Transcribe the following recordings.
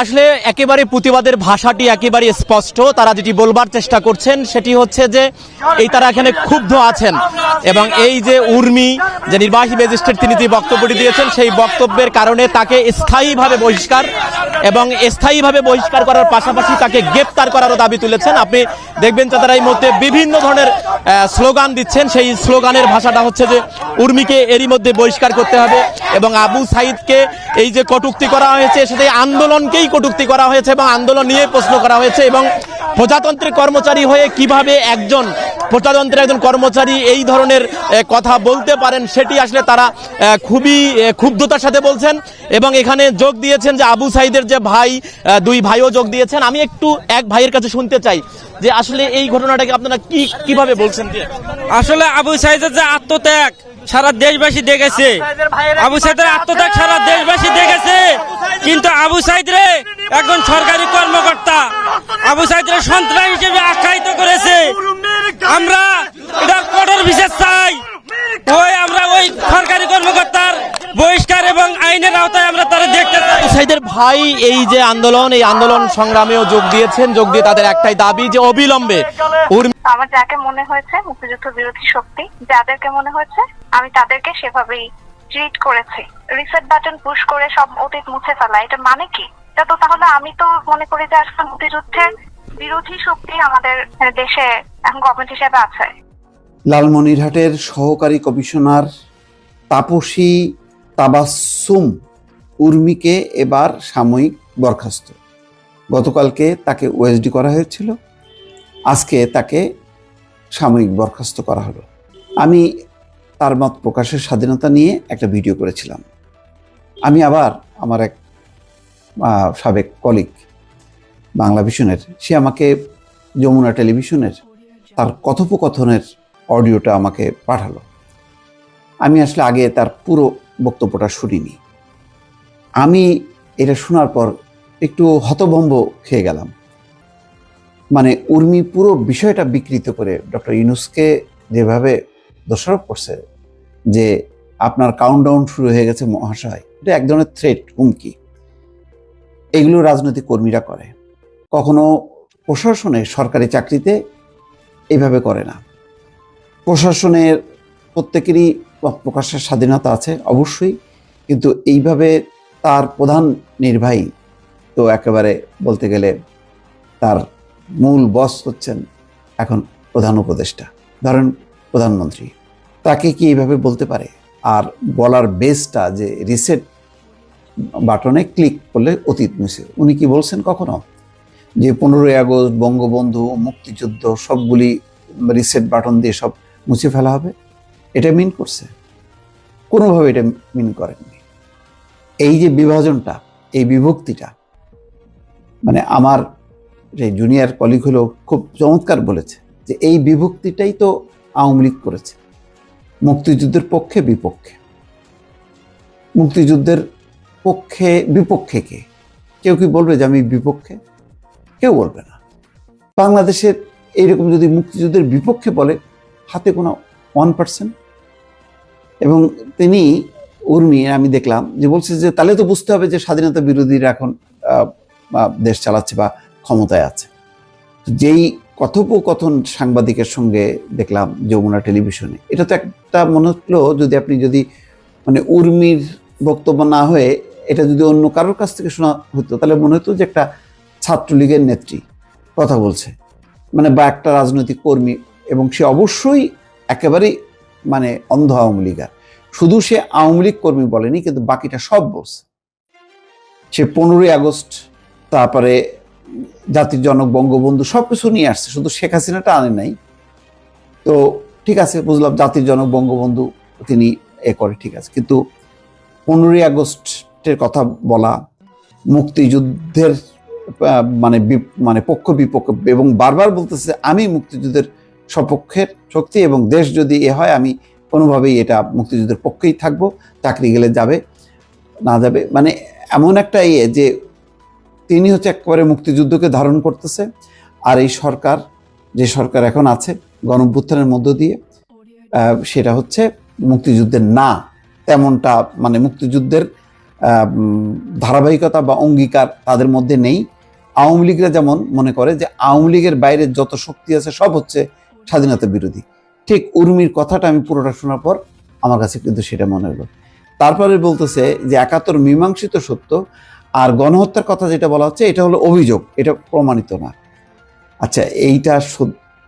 আসলে একেবারে প্রতিবাদের ভাষাটি একেবারে স্পষ্ট। তারা যেটি বলবার চেষ্টা করছেন সেটি হচ্ছে যে, এই তারা এখানে ক্ষুব্ধ আছেন এবং এই যে উর্মি, যে নির্বাহী ম্যাজিস্ট্রেট তিনি যে বক্তব্যটি দিয়েছেন, সেই বক্তব্যের কারণে তাকে স্থায়ীভাবে বহিষ্কার এবং স্থায়ীভাবে বহিষ্কার করার পাশাপাশি তাকে গ্রেপ্তার করারও দাবি তুলেছেন। আপনি দেখবেন যে তারা এই মধ্যে বিভিন্ন ধরনের স্লোগান দিচ্ছেন। সেই স্লোগানের ভাষাটা হচ্ছে যে, উর্মিকে এরই মধ্যে বহিষ্কার করতে হবে এবং আবু সাইদকে এই যে কটুক্তি করা হয়েছে, সেটাই আন্দোলনকেই কটুক্তি করা হয়েছে এবং আন্দোলন নিয়ে প্রশ্ন করা হয়েছে এবং প্রজাতন্ত্রের কর্মচারী হয়ে কীভাবে একজন প্রজাতন্ত্রের একজন কর্মচারী এই ধরনের কথা বলতে পারেন সেটি আসলে তারা খুবই ক্ষুব্ধতার সাথে বলছেন এবং এখানে যোগ দিয়েছেন যে আবু সাইদের যে ভাই দুই ভাইও যোগ দিয়েছেন। আমি একটু এক ভাইয়ের কাছে শুনতে চাই যে আসলে এই ঘটনাটাকে আপনারা কি, কীভাবে বলছেন আসলে আবু সাইদের যে আত্মত্যাগ সারা দেশবাসী দেখেছে। আবু সাইদের আত্মত্যাগ সারা দেশবাসী দেখেছে। কিন্তু আবু সাইদ রে একজন সরকারি কর্মকর্তা। আবু সাইদ রে সন্ত্রাস হিসেবে আখ্যায়িত করেছে। আমরা এটা কঠোর বিশেষ চাই। ওই আমরা ওই সরকারি কর্মকর্তার বহিষ্কার এবং আইনের আওতায় আমরা তারা দেখতে চাই। সাইদের ভাই এই যে আন্দোলন এই আন্দোলন সংগ্রামেও যোগ দিয়েছেন যোগ দিয়ে তাদের একটাই দাবি যে অবিলম্বে আমার যাকে মনে হয়েছে মুক্তিযুদ্ধ বিরোধী শক্তি যাদেরকে মনে হয়েছে আমি তাদেরকে সেভাবেই ট্রিট করেছি। রিসেট বাটন পুশ করে সব অতীত মুছে ফেলা এটা মানে কি? এটা তো তাহলে আমি তো মনে করি যে আসলে মুক্তিযুদ্ধের বিরোধী শক্তি আমাদের দেশে এখন গভর্নমেন্ট হিসেবে আছে। লালমনিরহাটের সহকারী কমিশনার তাপসী তাবাসুম উর্মিকে এবার সাময়িক বরখাস্ত। গতকালকে তাকে ওএসডি করা হয়েছিল। আজকে তাকে সাময়িক বরখাস্ত করা হলো। আমি তার মত প্রকাশের স্বাধীনতা নিয়ে একটা ভিডিও করেছিলাম। আমি আবার আমার এক সাবেক কলিগ বাংলা ভিশনের, সে আমাকে যমুনা টেলিভিশনের তার কথোপকথনের অডিওটা আমাকে পাঠালো। আমি আসলে আগে তার পুরো বক্তব্যটা শুনিনি। আমি এটা শোনার পর একটু হতভম্ব খেয়ে গেলাম। মানে উর্মি পুরো বিষয়টা বিকৃত করে ডক্টর ইউনুসকে যেভাবে দোষারোপ করছে যে আপনার কাউন্টডাউন শুরু হয়ে গেছে মহাশয়, এটা এক ধরনের থ্রেট হুমকি। এগুলো রাজনৈতিক কর্মীরা করে। কখনো প্রশাসনে সরকারি চাকরিতে এইভাবে করে না। প্রশাসনের প্রত্যেকেরই প্রকাশের স্বাধীনতা আছে, অবশ্যই। কিন্তু এইভাবে তার প্রধান নির্বাহী তো একেবারে বলতে গেলে তার মূল বস হচ্ছেন এখন প্রধান উপদেষ্টা, ধরেন প্রধানমন্ত্রী। তাকে কি এইভাবে বলতে পারে? আর বলার বেসটা যে রিসেট বাটনে ক্লিক করলে অতীত মুছে উনি কি বলছেন কখনো? যে পনেরোই আগস্ট বঙ্গবন্ধু, মুক্তিযুদ্ধ, সবগুলি রিসেট বাটন দিয়ে সব মুছে ফেলা হবে। এটা মিন করছে? কোনোভাবে এটা মিন করেননি। এই যে বিভাজনটা, এই বিভক্তিটা মানে আমার যে জুনিয়র কলিগ হলো খুব চমৎকার বলেছে যে এই বিভক্তিটাই তো আওয়ামী লীগ করেছে। মুক্তিযুদ্ধের পক্ষে বিপক্ষে। মুক্তিযুদ্ধের পক্ষে বিপক্ষে কে? কেউ কি বলবে যে আমি বিপক্ষে? কেউ বলবে না। বাংলাদেশের এইরকম যদি মুক্তিযুদ্ধের বিপক্ষে বলে হাতে কোনো ওয়ান পার্সেন্ট এবং তিনি উর্মি, আমি দেখলাম, যে বলছে যে তাহলে তো বুঝতে হবে যে স্বাধীনতা বিরোধীরা এখন দেশ চালাচ্ছে বা ক্ষমতায় আছে। যেই কথোপকথন সাংবাদিকের সঙ্গে দেখলাম যমুনা টেলিভিশনে, এটা তো একটা মনে হলো যদি আপনি যদি মানে উর্মির বক্তব্য না হয়ে এটা যদি অন্য কারোর কাছ থেকে শোনা হতো, তাহলে মনে হতো যে একটা ছাত্রলীগের নেত্রী, কথা বলছে। মানে বা একটা রাজনৈতিক কর্মী এবং সে অবশ্যই একেবারেই মানে অন্ধ আওয়ামী লীগার। শুধু সে আওয়ামী লীগ কর্মী বলেনি, কিন্তু বাকিটা সব বলছে। সে পনেরোই আগস্ট, তারপরে জাতির জনক, বঙ্গবন্ধু সব কিছু নিয়ে আসছে, শুধু শেখ হাসিনাটা আনে নাই। তো ঠিক আছে, বুঝলাম জাতির জনক, বঙ্গবন্ধু তিনি এ করে, ঠিক আছে। কিন্তু পনেরোই আগস্টের কথা বলা, মুক্তিযুদ্ধের মানে মানে পক্ষ বিপক্ষ, এবং বারবার বলতেছে আমি মুক্তিযুদ্ধের সপক্ষের শক্তি এবং দেশ যদি এ হয়, আমি কোনোভাবেই এটা মুক্তিযুদ্ধের পক্ষেই থাকব, চাকরি গেলে যাবে, না যাবে। মানে এমন একটা ইয়ে যে তিনি হচ্ছে একেবারে মুক্তিযুদ্ধকে ধারণ করতেছে, আর এই সরকার, যে সরকার এখন আছে গণভ্যুত্থানের মধ্য দিয়ে সেটা হচ্ছে মুক্তিযুদ্ধের না, তেমনটা মানে মুক্তিযুদ্ধের ধারাবাহিকতা বা অঙ্গীকার তাদের মধ্যে নেই। আওয়ামী লীগরা যেমন মনে করে যে আওয়ামী লীগের বাইরে যত শক্তি আছে সব হচ্ছে স্বাধীনতা বিরোধী। ঠিক উর্মির কথাটা আমি পুরোটা শোনার পর আমার কাছে কিন্তু সেটা মনে হলো। তারপরে বলতেছে যে একাত্তর মীমাংসিত সত্য আর গণহত্যার কথা যেটা বলা হচ্ছে, এটা হলো অভিযোগ, এটা প্রমাণিত না। আচ্ছা এইটা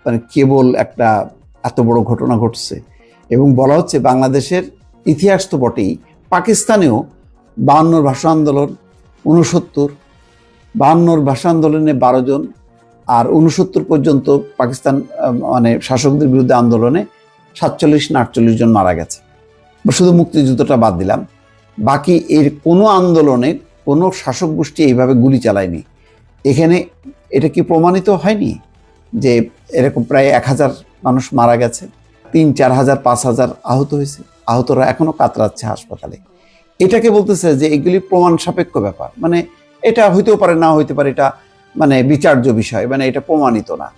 মানে কেবল একটা এত বড় ঘটনা ঘটছে এবং বলা হচ্ছে বাংলাদেশের ইতিহাস তো বটেই, পাকিস্তানেও বায়ান্নর ভাষা আন্দোলন উনসত্তর বায়ান্নর ভাষা আন্দোলনে বারো জন আর উনসত্তর পর্যন্ত পাকিস্তান মানে শাসকদের বিরুদ্ধে আন্দোলনে সাতচল্লিশ না আটচল্লিশ জন মারা গেছে। শুধু মুক্তিযুদ্ধটা বাদ দিলাম। বাকি এর কোনো আন্দোলনে কোনো শাসক গোষ্ঠী এইভাবে গুলি চালায়নি। এখানে এটা কি প্রমাণিত হয়নি যে এরকম প্রায় এক হাজার মানুষ মারা গেছে? তিন, চার হাজার, পাঁচ হাজার আহত হয়েছে। আহতরা এখনও কাতরাচ্ছে হাসপাতালে। এটাকে বলতেছে যে এগুলি প্রমাণ সাপেক্ষ ব্যাপার। মানে এটা হইতেও পারে, না হইতে পারে, এটা মানে বিচার্য বিষয় মানে এটা প্রমাণিত না।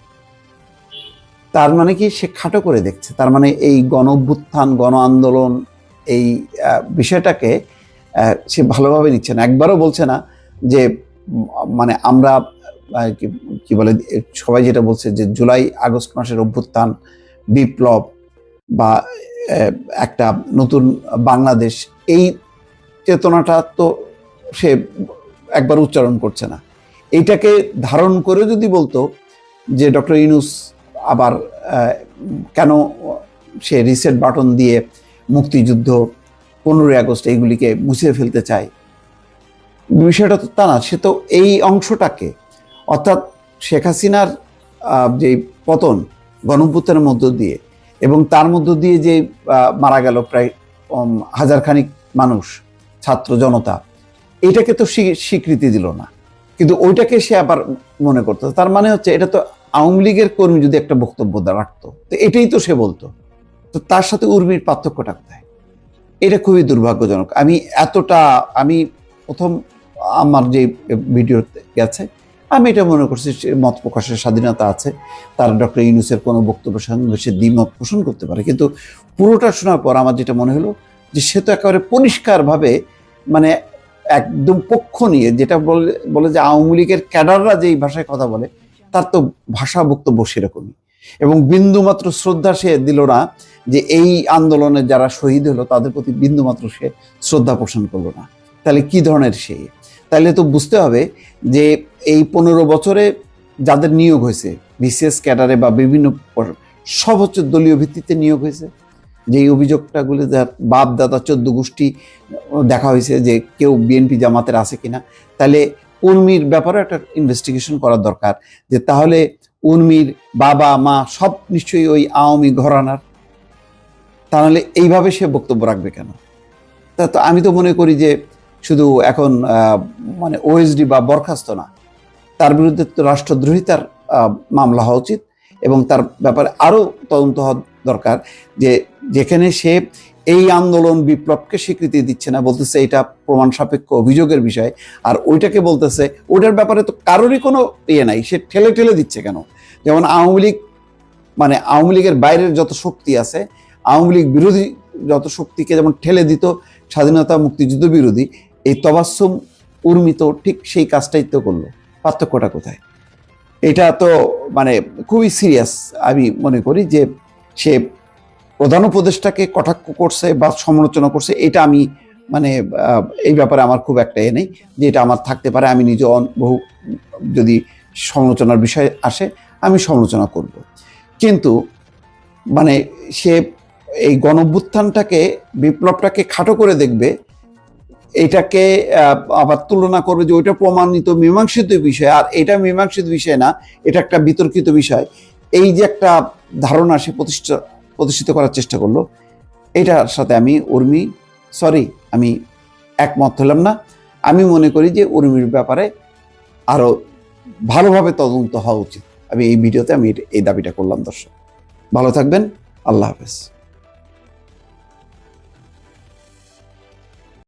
তার মানে কি? সে খাটো করে দেখছে। তার মানে এই গণ অভ্যুত্থান গণ আন্দোলন, এই বিষয়টাকে সে ভালোভাবে নিচ্ছে না। একবারও বলছে না যে মানে আমরা কি বলে, সবাই যেটা বলছে যে, জুলাই, আগস্ট মাসের অভ্যুত্থান, বিপ্লব বা একটা নতুন বাংলাদেশ, এই চেতনাটা তো সে একবার উচ্চারণ করছে না। এইটাকে ধারণ করে যদি বলতো যে ডক্টর ইনুস আবার কেন সে রিসেট বাটন দিয়ে মুক্তিযুদ্ধ পনেরোই আগস্ট এইগুলিকে মুছিয়ে ফেলতে চায়? বিষয়টা তো তা না সে তো এই অংশটাকে অর্থাৎ শেখ হাসিনার যে পতন গণভ্যুত্থানের মধ্য দিয়ে এবং তার মধ্য দিয়ে যে মারা গেল প্রায় উম, হাজার খানিক মানুষ ছাত্র জনতা এটাকে তো স্বীকৃতি দিল না। কিন্তু ওইটাকে সে আবার মনে করতো। তার মানে হচ্ছে এটা তো আওয়ামী লীগের কর্মী যদি একটা বক্তব্য রাখতো, তো এটাই তো সে বলতো। তো তার সাথে উর্মির পার্থক্যটা কোথায়? এটা খুবই দুর্ভাগ্যজনক। আমি এতটা, আমি প্রথম আমার যে ভিডিও গেছে, আমি এটা মনে করছি মত প্রকাশের স্বাধীনতা আছে, তার ডক্টর ইউনুসের কোনো বক্তব্যের সঙ্গে সে দ্বিমত পোষণ করতে পারে। কিন্তু পুরোটা শোনার পর আমার যেটা মনে হলো যে সে তো একেবারে পরিষ্কারভাবে মানে একদম পক্ষ নিয়ে, যেটা বলে বলে যে আওয়ামী লীগের ক্যাডাররা যেই ভাষায় কথা বলে, তার তো ভাষা বক্তব্য সেরকমই এবং বিন্দুমাত্র শ্রদ্ধা সে দিল না যে এই আন্দোলনে যারা শহীদ হলো, তাদের প্রতি বিন্দুমাত্র সে শ্রদ্ধা পোষণ করল না। তাহলে কি ধরনের সে? তাহলে তো বুঝতে হবে যে এই পনেরো বছরে যাদের নিয়োগ হয়েছে, বিসিএস ক্যাডারে বা বিভিন্ন সব হচ্ছে দলীয় ভিত্তিতে নিয়োগ হয়েছে যে এই অভিযোগটাগুলো বাপ দাদা চোদ্দ গোষ্ঠী দেখা হয়েছে যে কেউ বিএনপি জামাতের আছে কিনা। তাহলে উর্মির ব্যাপারে একটা ইনভেস্টিগেশন করার দরকার, যে তাহলে উর্মির বাবা, মা সব নিশ্চয়ই ওই আওয়ামী ঘরানার। তাহলে এইভাবে সে বক্তব্য রাখবে কেন? তা তো আমি তো মনে করি যে শুধু এখন মানে ওএসডি বা বরখাস্ত না, তার বিরুদ্ধে তো রাষ্ট্রদ্রোহিতার মামলা হওয়া উচিত এবং তার ব্যাপারে আরও তদন্ত হওয়া দরকার যে যেখানে সে এই আন্দোলন বিপ্লবকে স্বীকৃতি দিচ্ছে না, বলতেছে এটা প্রমাণ সাপেক্ষ অভিযোগের বিষয়, আর ওইটাকে বলতেছে ওটার ব্যাপারে তো কারোরই কোনো ইয়ে নাই, সে ঠেলে ঠেলে দিচ্ছে কেন? যেমন আওয়ামী লীগ মানে আওয়ামী লীগের বাইরের যত শক্তি আছে, আওয়ামী লীগ বিরোধী যত শক্তিকে যেমন ঠেলে দিত, স্বাধীনতা মুক্তিযুদ্ধ বিরোধী, এই তবাসুম উর্মিত ঠিক সেই কাজটাই তো করল, পার্থক্যটা কোথায়? এটা তো মানে খুবই সিরিয়াস আমি মনে করি যে সে প্রধান উপদেষ্টাকে কটাক্ষ করছে বা সমালোচনা করছে, এটা আমি মানে এই ব্যাপারে আমার খুব একটা এ নেই যে এটা আমার থাকতে পারে, আমি নিজে বহু, যদি সমালোচনার বিষয় আসে, আমি সমালোচনা করব। কিন্তু মানে সে এই গণভ্যুত্থানটাকে বিপ্লবটাকে খাটো করে দেখবে, এটাকে আবার তুলনা করবে যে ওইটা প্রমাণিত মীমাংসিত বিষয়, আর এটা মীমাংসিত বিষয় না, এটা একটা বিতর্কিত বিষয়। এই যে একটা ধারণা সে প্রতিষ্ঠা প্রতিষ্ঠিত করার চেষ্টা করল। এটার সাথে আমি উর্মি সরি আমি একমত হলাম না। আমি মনে করি যে উর্মির ব্যাপারে আরও ভালোভাবে তদন্ত হওয়া উচিত। আমি এই ভিডিওতে আমি এই দাবিটা করলাম, দর্শক। ভালো থাকবেন, আল্লাহ হাফেজ।